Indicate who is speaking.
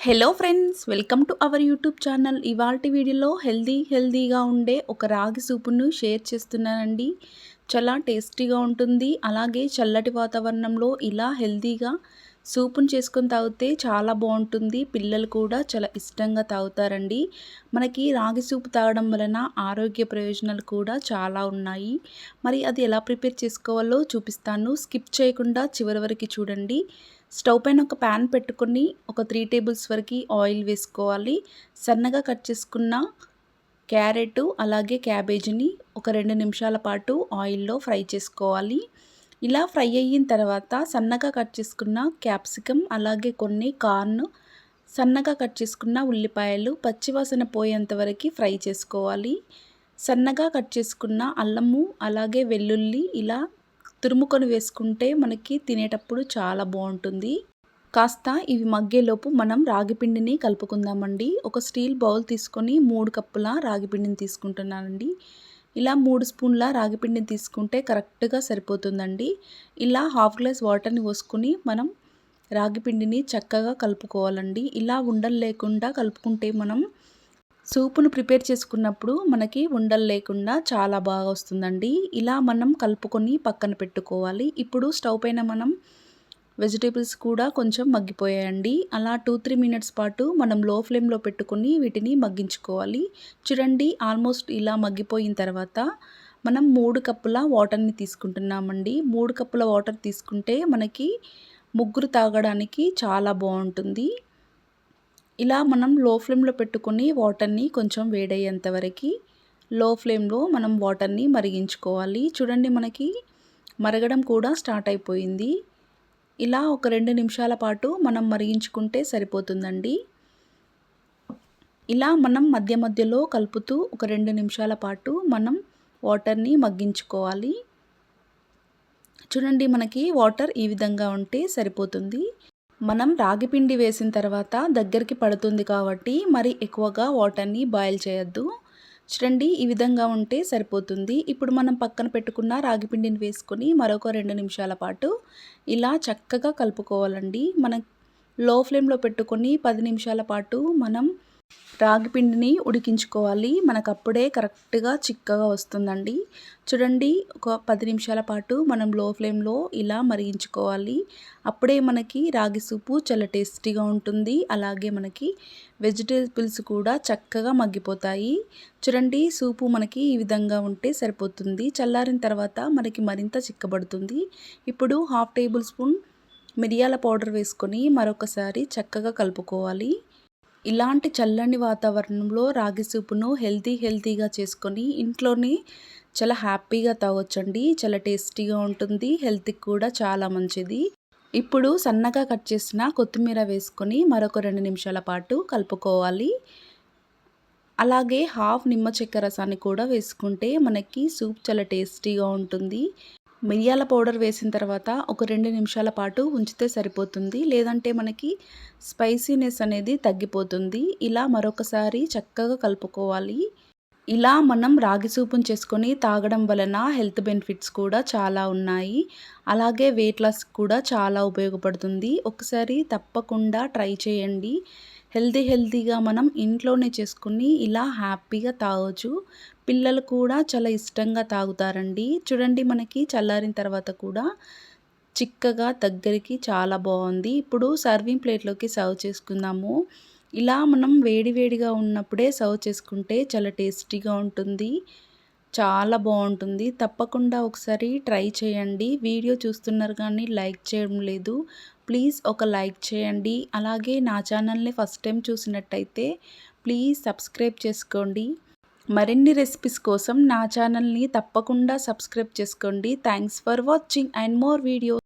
Speaker 1: Hello friends welcome to our YouTube channel ఇవాల్టి వీడియోలో healthy హెల్దీగా ఉండే ఒక రాగి సూపును షేర్ చేస్తున్నానండి. చాలా టేస్టీగా ఉంటుంది. అలాగే చల్లటి వాతావరణంలో ఇలా హెల్దీగా సూపును చేసుకొని తాగితే చాలా బాగుంటుంది. పిల్లలు కూడా చాలా ఇష్టంగా తాగుతారండి. మనకి రాగి సూపు తాగడం వలన ఆరోగ్య ప్రయోజనాలు కూడా చాలా ఉన్నాయి. మరి అది ఎలా ప్రిపేర్ చేసుకోవాలో చూపిస్తాను. స్కిప్ చేయకుండా చివరి వరకు చూడండి. స్టవ్ పైన ఒక ప్యాన్ పెట్టుకొని ఒక త్రీ టేబుల్స్ వరకు ఆయిల్ వేసుకోవాలి. సన్నగా కట్ చేసుకున్న క్యారెట్ అలాగే క్యాబేజీని ఒక రెండు నిమిషాల పాటు ఆయిల్లో ఫ్రై చేసుకోవాలి. ఇలా ఫ్రై అయిన తర్వాత సన్నగా కట్ చేసుకున్న క్యాప్సికమ్ అలాగే కొన్ని కార్న్ సన్నగా కట్ చేసుకున్న ఉల్లిపాయలు పచ్చివాసన పోయేంత వరకు ఫ్రై చేసుకోవాలి. సన్నగా కట్ చేసుకున్న అల్లము అలాగే వెల్లుల్లి ఇలా తురుముకొని వేసుకుంటే మనకి తినేటప్పుడు చాలా బాగుంటుంది. కాస్త ఇవి మగ్గేలోపు మనం రాగిపిండిని కలుపుకుందామండి. ఒక స్టీల్ బౌల్ తీసుకొని మూడు కప్పుల రాగిపిండిని తీసుకుంటున్నానండి. ఇలా మూడు స్పూన్ల రాగిపిండిని తీసుకుంటే కరెక్ట్గా సరిపోతుందండి. ఇలా హాఫ్ గ్లాస్ వాటర్ని పోసుకొని మనం రాగిపిండిని చక్కగా కలుపుకోవాలండి. ఇలా ఉండలు లేకుండా కలుపుకుంటే మనం సూపును ప్రిపేర్ చేసుకున్నప్పుడు మనకి ఉండలు లేకుండా చాలా బాగా వస్తుందండి. ఇలా మనం కలుపుకొని పక్కన పెట్టుకోవాలి. ఇప్పుడు స్టవ్ పైన మనం వెజిటేబుల్స్ కూడా కొంచెం మగ్గిపోయాయండి. అలా టూ త్రీ మినిట్స్ పాటు మనం లో ఫ్లేమ్లో పెట్టుకుని వీటిని మగ్గించుకోవాలి. చూడండి ఆల్మోస్ట్ ఇలా మగ్గిపోయిన తర్వాత మనం మూడు కప్పుల వాటర్ని తీసుకుంటున్నామండి. మూడు కప్పుల వాటర్ తీసుకుంటే మనకి ముగ్గురు తాగడానికి చాలా బాగుంటుంది. ఇలా మనం లో ఫ్లేమ్లో పెట్టుకొని వాటర్ని కొంచెం వేడయ్యేంత వరకు లో ఫ్లేమ్లో మనం వాటర్ని మరిగించుకోవాలి. చూడండి మనకి మరగడం కూడా స్టార్ట్ అయిపోయింది. ఇలా ఒక రెండు నిమిషాల పాటు మనం మరిగించుకుంటే సరిపోతుందండి. ఇలా మనం మధ్య మధ్యలో కలుపుతూ ఒక రెండు నిమిషాల పాటు మనం వాటర్ని మగ్గించుకోవాలి. చూడండి మనకి వాటర్ ఈ విధంగా ఉంటే సరిపోతుంది. మనం రాగిపిండి వేసిన తర్వాత దగ్గరికి పడుతుంది కాబట్టి మరి ఎక్కువగా వాటర్ని బాయిల్ చేయొద్దు. చూడండి ఈ విధంగా ఉంటే సరిపోతుంది. ఇప్పుడు మనం పక్కన పెట్టుకున్న రాగిపిండిని వేసుకొని మరొక రెండు నిమిషాల పాటు ఇలా చక్కగా కలుపుకోవాలండి. మనం లో ఫ్లేమ్లో పెట్టుకొని పది నిమిషాల పాటు మనం రాగి పిండిని ఉడికించుకోవాలి. మనకు అప్పుడే కరెక్ట్గా చిక్కగా వస్తుందండి. చూడండి ఒక పది నిమిషాల పాటు మనం లో ఫ్లేమ్లో ఇలా మరిగించుకోవాలి. అప్పుడే మనకి రాగి సూపు చాలా టేస్టీగా ఉంటుంది. అలాగే మనకి వెజిటేబుల్స్ కూడా చక్కగా మగ్గిపోతాయి. చూడండి సూపు మనకి ఈ విధంగా ఉంటే సరిపోతుంది. చల్లారిన తర్వాత మనకి మరింత చిక్కబడుతుంది. ఇప్పుడు హాఫ్ టేబుల్ స్పూన్ మిరియాల పౌడర్ వేసుకొని మరొకసారి చక్కగా కలుపుకోవాలి. ఇలాంటి చల్లని వాతావరణంలో రాగి సూపును హెల్తీ హెల్తీగా చేసుకొని ఇంట్లోనే చాలా హ్యాపీగా తాగొచ్చండి. చాలా టేస్టీగా ఉంటుంది. హెల్త్కి కూడా చాలా మంచిది. ఇప్పుడు సన్నగా కట్ చేసిన కొత్తిమీర వేసుకొని మరొక రెండు నిమిషాల పాటు కలుపుకోవాలి. అలాగే హాఫ్ నిమ్మ చెక్క రసాన్ని కూడా వేసుకుంటే మనకి సూప్ చాలా టేస్టీగా ఉంటుంది. మిరియాల పౌడర్ వేసిన తర్వాత ఒక రెండు నిమిషాల పాటు ఉంచితే సరిపోతుంది. లేదంటే మనకి స్పైసీనెస్ అనేది తగ్గిపోతుంది. ఇలా మరొకసారి చక్కగా కలుపుకోవాలి. ఇలా మనం రాగి సూపును చేసుకొని తాగడం వలన హెల్త్ బెనిఫిట్స్ కూడా చాలా ఉన్నాయి. అలాగే వెయిట్ లాస్ కూడా చాలా ఉపయోగపడుతుంది. ఒకసారి తప్పకుండా ట్రై చేయండి. హెల్తీ హెల్తీగా మనం ఇంట్లోనే చేసుకుని ఇలా హ్యాపీగా తాగొచ్చు. పిల్లలు కూడా చాలా ఇష్టంగా తాగుతారండి. చూడండి మనకి చల్లారిన తర్వాత కూడా చిక్కగా దగ్గరికి చాలా బాగుంది. ఇప్పుడు సర్వింగ్ ప్లేట్లోకి సర్వ్ చేసుకుందాము. ఇలా మనం వేడివేడిగా ఉన్నప్పుడే సర్వ్ చేసుకుంటే చాలా టేస్టీగా ఉంటుంది. చాలా బాగుంటుంది. తప్పకుండా ఒకసారి ట్రై చేయండి. వీడియో చూస్తున్నారు కానీ లైక్ చేయడం లేదు. ప్లీజ్ ఒక లైక్ చేయండి. అలాగే నా ఛానల్ని ఫస్ట్ టైం చూసినట్టయితే ప్లీజ్ సబ్స్క్రైబ్ చేసుకోండి. మరిన్ని రెసిపీస్ కోసం నా ఛానల్ని తప్పకుండా సబ్స్క్రైబ్ చేసుకోండి. Thanks for watching and more videos.